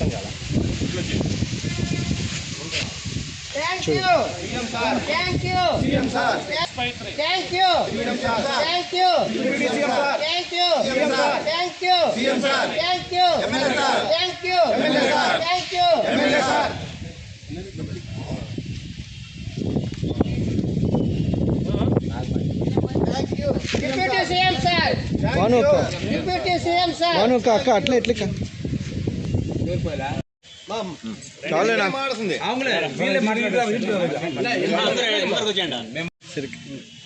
అర్థం కదా Thank you. Freedom, sir. Thank you. Freedom, sir. Thank you. Freedom, sir. Thank you. Freedom, sir. Thank you. Freedom, sir. Thank you. Freedom, sir. Thank you. MLA, sir. Thank you. MLA, sir. Thank you. MLA, sir. Deputy CM sir deputy CM sir అట్లా ఎట్లా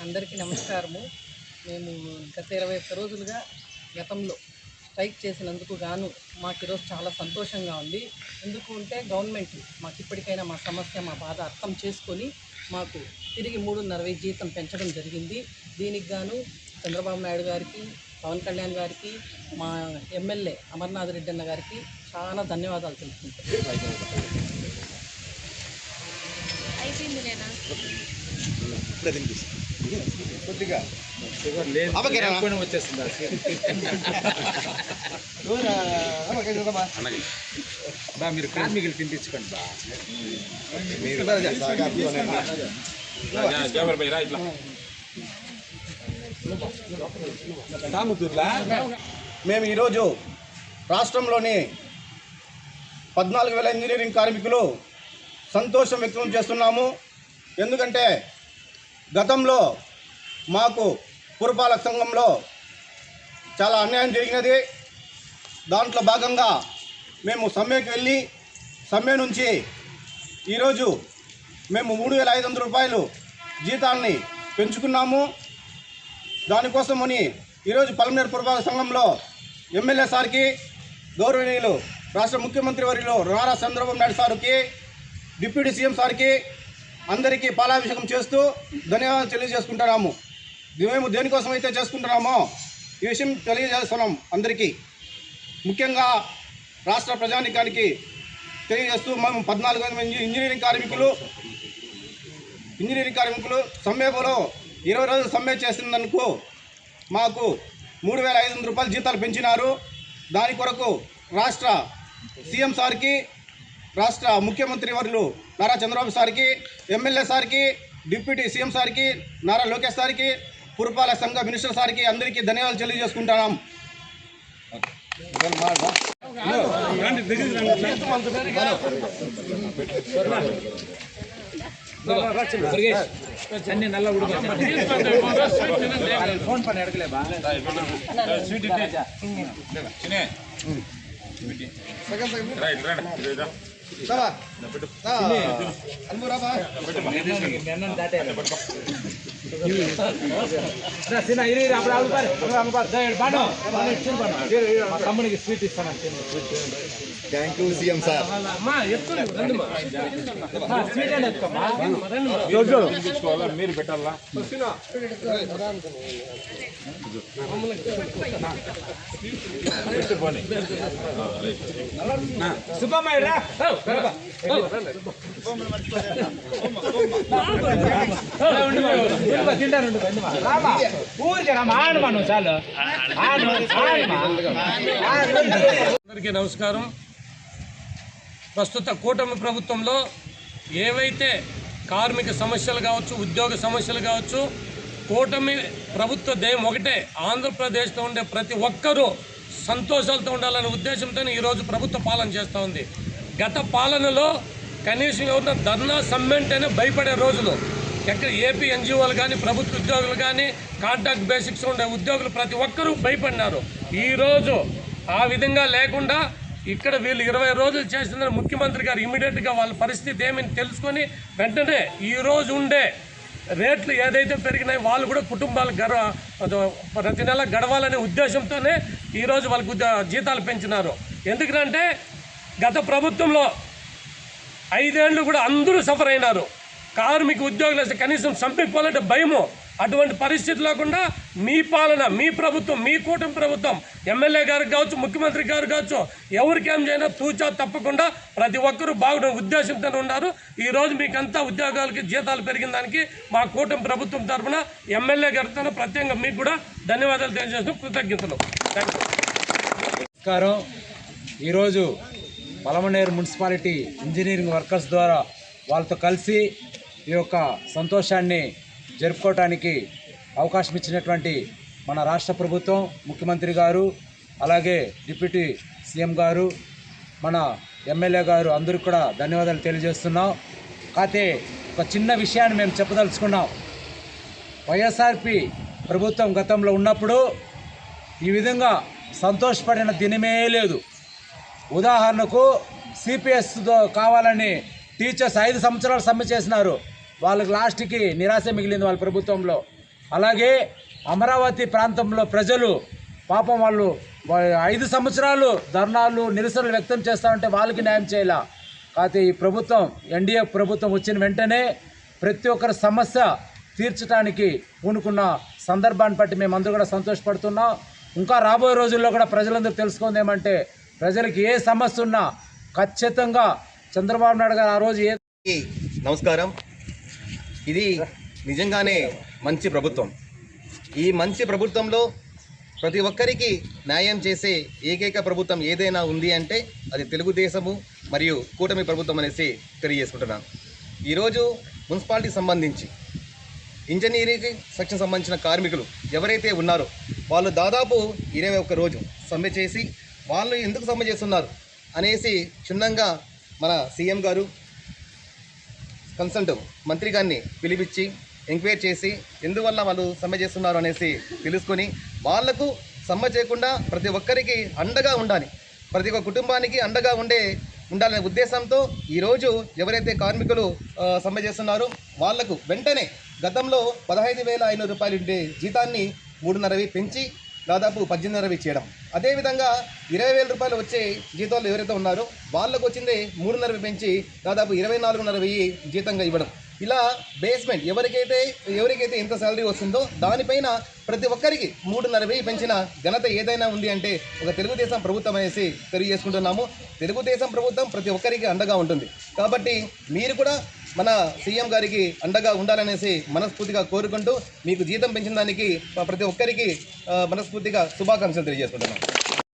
అందరికీ నమస్కారము. మేము గత ఇరవై ఒక్క రోజులుగా గతంలో స్ట్రైక్ చేసినందుకు గాను మాకు ఈరోజు చాలా సంతోషంగా ఉంది. ఎందుకు అంటే గవర్నమెంట్ మాకు ఇప్పటికైనా మా సమస్య మా బాధ అర్థం చేసుకొని మాకు తిరిగి మూడున్నర వెయ్యి జీతం పెంచడం జరిగింది. దీనికి గాను చంద్రబాబు నాయుడు గారికి పవన్ కళ్యాణ్ గారికి మా ఎమ్మెల్యే అమర్నాథ్ రెడ్డి అన్న గారికి చాలా ధన్యవాదాలు తెలుపుకుంటాం బా మీరు కార్మికులు తినిపించుకోండి బా మేము ఈరోజు రాష్ట్రంలోని పద్నాలుగు వేల ఇంజనీరింగ్ కార్మికులు సంతోషం వ్యక్తం చేస్తున్నాము. ఎందుకంటే గతంలో మాకు పురపాలక సంఘంలో చాలా అన్యాయం జరిగినది. దాంట్లో భాగంగా మేము సమ్మెకి వెళ్ళి సమ్మె నుంచి ఈరోజు మేము మూడు వేల ఐదు వందల రూపాయలు జీతాన్ని పెంచుకున్నాము. దానికోసమని ఈరోజు పలమనేరు పురపాలక సంఘంలో ఎమ్మెల్యే సార్కి గౌరవనీయులు రాష్ట్ర ముఖ్యమంత్రి వారిలో నారా చంద్రబాబు నాయుడు సార్కి డిప్యూటీ సీఎం సార్కి అందరికీ పాలాభిషేకం చేస్తూ ధన్యవాదాలు తెలియజేసుకుంటున్నాము. మేము దేనికోసం అయితే చేసుకుంటున్నామో ఈ విషయం తెలియజేస్తున్నాం అందరికీ. ముఖ్యంగా రాష్ట్ర ప్రజానికానికి తెలియజేస్తూ మేము పద్నాలుగు మంది ఇంజనీరింగ్ కార్మికులు ఇంజనీరింగ్ కార్మికులు సమ్మెలో ఇరవై రోజులు సమ్మె చేసినందుకు మాకు మూడు వేల ఐదు వందల రూపాయలు జీతాలు పెంచినారు. దాని కొరకు రాష్ట్ర సీఎం సార్కి రాష్ట్ర ముఖ్యమంత్రి వర్యులు నారా చంద్రబాబు సార్కి ఎమ్మెల్యే సార్కి డిప్యూటీ సీఎం సార్కి నారా లోకేష్ సార్కి పురపాలక సంఘ మినిస్టర్ సార్కి అందరికీ ధన్యవాదాలు తెలియజేసుకుంటున్నాం అన్ని నల్ల ఉడుకు ఫోన్ పని పెట్టు சின்ன இரு இரு அப்படி அப்படி பாரு அங்க பாரு டேய் பண்ணு பண்ணு சின் பண்ணு இரு இரு கம்பெனிக்கு ஸ்வீட் இస్తాను சின் sweet thank you CM sir అమ్మా ఎత్తు రండి మా స్వీట్ అండ్ ఎత్తు మా జోడు జోడు తీసుకోవాలా మీరు పెట్టాలా సినా சுப்பமாயிடா சுப்பம் అందరికీ నమస్కారం. ప్రస్తుత కూటమి ప్రభుత్వంలో ఏవైతే కార్మిక సమస్యలు కావచ్చు ఉద్యోగ సమస్యలు కావచ్చు కూటమి ప్రభుత్వ దేయం ఒకటే. ఆంధ్రప్రదేశ్లో ఉండే ప్రతి ఒక్కరూ సంతోషాలతో ఉండాలనే ఉద్దేశంతో ఈరోజు ప్రభుత్వ పాలన చేస్తూ ఉంది. గత పాలనలో కనీసం ఎవరిన ధర్నా సమ్మెంట్ అనే భయపడే రోజులు. ఎక్కడ ఏపీ ఎన్జిఓలు కానీ ప్రభుత్వ ఉద్యోగులు కానీ కాంట్రాక్ట్ బేసిక్స్ ఉండే ఉద్యోగులు ప్రతి ఒక్కరూ భయపడినారు. ఈరోజు ఆ విధంగా లేకుండా ఇక్కడ వీళ్ళు ఇరవై రోజులు చేసిన ముఖ్యమంత్రి గారు ఇమీడియట్గా వాళ్ళ పరిస్థితి ఏమని తెలుసుకొని వెంటనే ఈ రోజు ఉండే రేట్లు ఏదైతే పెరిగినాయో వాళ్ళు కూడా కుటుంబాలు గర్వ ప్రతి నెల గడవాలనే ఉద్దేశంతోనే ఈరోజు వాళ్ళకు జీతాలు పెంచినారు. ఎందుకంటే గత ప్రభుత్వంలో ఐదేళ్ళు కూడా అందరూ సఫర్ అయినారు. కార్మిక ఉద్యోగులు కనీసం చంపిపోవాలంటే భయము? అటువంటి పరిస్థితి లేకుండా మీ పాలన మీ ప్రభుత్వం మీ కూటమి ప్రభుత్వం ఎమ్మెల్యే గారికి కావచ్చు ముఖ్యమంత్రి గారు కావచ్చు ఎవరికేం చేయనా తూచా తప్పకుండా ప్రతి ఒక్కరూ బాగుండే ఉద్దేశంతో ఉన్నారు. ఈరోజు మీకంతా ఉద్యోగాలకి జీతాలు పెరిగిన దానికి మా కూటమి ప్రభుత్వం తరఫున ఎమ్మెల్యే గారితో ప్రత్యేకంగా మీకు కూడా ధన్యవాదాలు తెలియజేస్తూ కృతజ్ఞతలు. నమస్కారం. ఈరోజు పలమనేరు మున్సిపాలిటీ ఇంజనీరింగ్ వర్కర్స్ ద్వారా వాళ్ళతో కలిసి ఈ యొక్క సంతోషాన్ని జరుపుకోవటానికి అవకాశం ఇచ్చినటువంటి మన రాష్ట్ర ప్రభుత్వం ముఖ్యమంత్రి గారు అలాగే డిప్యూటీ సీఎం గారు మన ఎమ్మెల్యే గారు అందరికి కూడా ధన్యవాదాలు తెలియజేస్తున్నాం. కాకపోతే ఒక చిన్న విషయాన్ని మేము చెప్పదలుచుకున్నాం. వైఎస్ఆర్పి ప్రభుత్వం గతంలో ఉన్నప్పుడు ఈ విధంగా సంతోషపడిన దినమే లేదు. ఉదాహరణకు సిపిఎస్ కావాలని టీచర్స్ ఐదు సంవత్సరాలు సమ్మె చేసినారు. వాళ్ళకి లాస్ట్కి నిరాశ మిగిలింది వాళ్ళ ప్రభుత్వంలో. అలాగే అమరావతి ప్రాంతంలో ప్రజలు పాపం వాళ్ళు ఐదు సంవత్సరాలు ధర్నాలు నిరసనలు వ్యక్తం చేస్తామంటే వాళ్ళకి న్యాయం చేయాల? కాకపోతే ఈ ప్రభుత్వం ఎన్డీఏ ప్రభుత్వం వచ్చిన వెంటనే ప్రతి ఒక్కరి సమస్య తీర్చడానికి పూనుకున్న సందర్భాన్ని బట్టి మేమందరూ కూడా సంతోషపడుతున్నాం. ఇంకా రాబోయే రోజుల్లో కూడా ప్రజలందరూ తెలుసుకుంది ఏమంటే ప్రజలకు ఏ సమస్య ఉన్నా ఖచ్చితంగా చంద్రబాబు నాయుడు గారు ఆ రోజు ఏ నమస్కారం. ఇది నిజంగానే మంచి ప్రభుత్వం. ఈ మంచి ప్రభుత్వంలో ప్రతి ఒక్కరికి న్యాయం చేసే ఏకైక ప్రభుత్వం ఏదైనా ఉంది అంటే అది తెలుగుదేశము మరియు కూటమి ప్రభుత్వం అనేసి తెలియజేసుకుంటున్నాను ఈరోజు మున్సిపాలిటీకి సంబంధించి ఇంజనీరింగ్ సెక్షన్ సంబంధించిన కార్మికులు ఎవరైతే ఉన్నారో వాళ్ళు దాదాపు ఇరవై ఒక్క రోజు సమ్మె చేసి వాళ్ళు ఎందుకు సమ్మె చేస్తున్నారు అనేసి క్షుణ్ణంగా మన సీఎం గారు కన్సల్ట్ మంత్రి గారిని పిలిపించి ఎంక్వైరీ చేసి ఎందువల్ల వాళ్ళు సమ్మె చేస్తున్నారు అనేసి తెలుసుకొని వాళ్ళకు సమ్మె చేయకుండా ప్రతి ఒక్కరికి అండగా ఉండాలి. ప్రతి ఒక్క కుటుంబానికి అండగా ఉండే ఉండాలనే ఉద్దేశంతో ఈరోజు ఎవరైతే కార్మికులు సమ్మె చేస్తున్నారో వాళ్ళకు వెంటనే గతంలో పదహైదు వేల ఐనూరు రూపాయలు ఉండే జీతాన్ని మూడున్నరవి పెంచి దాదాపు పద్దెనిమిదిన్నరవి చేయడం. అదేవిధంగా ఇరవై వేల రూపాయలు వచ్చే జీతాలు ఎవరైతే ఉన్నారో వాళ్ళకు వచ్చింది మూడున్నర పెంచి దాదాపు ఇరవై నాలుగున్నర వెయ్యి జీతంగా ఇవ్వడం. ఇలా బేస్మెంట్ ఎవరికైతే ఎవరికైతే ఎంత శాలరీ వస్తుందో దానిపైన ప్రతి ఒక్కరికి మూడున్నర వెయ్యి పెంచిన ఘనత ఏదైనా ఉంది అంటే ఒక తెలుగుదేశం ప్రభుత్వం అనేసి తెలియజేసుకుంటున్నాము. తెలుగుదేశం ప్రభుత్వం ప్రతి ఒక్కరికి అండగా ఉంటుంది. కాబట్టి మీరు కూడా మన సీఎం గారికి అండగా ఉండాలనేసి మనస్ఫూర్తిగా కోరుకుంటూ మీకు జీతం పెంచిన దానికి ప్రతి ఒక్కరికి మనస్ఫూర్తిగా శుభాకాంక్షలు తెలియజేసుకుంటున్నాం.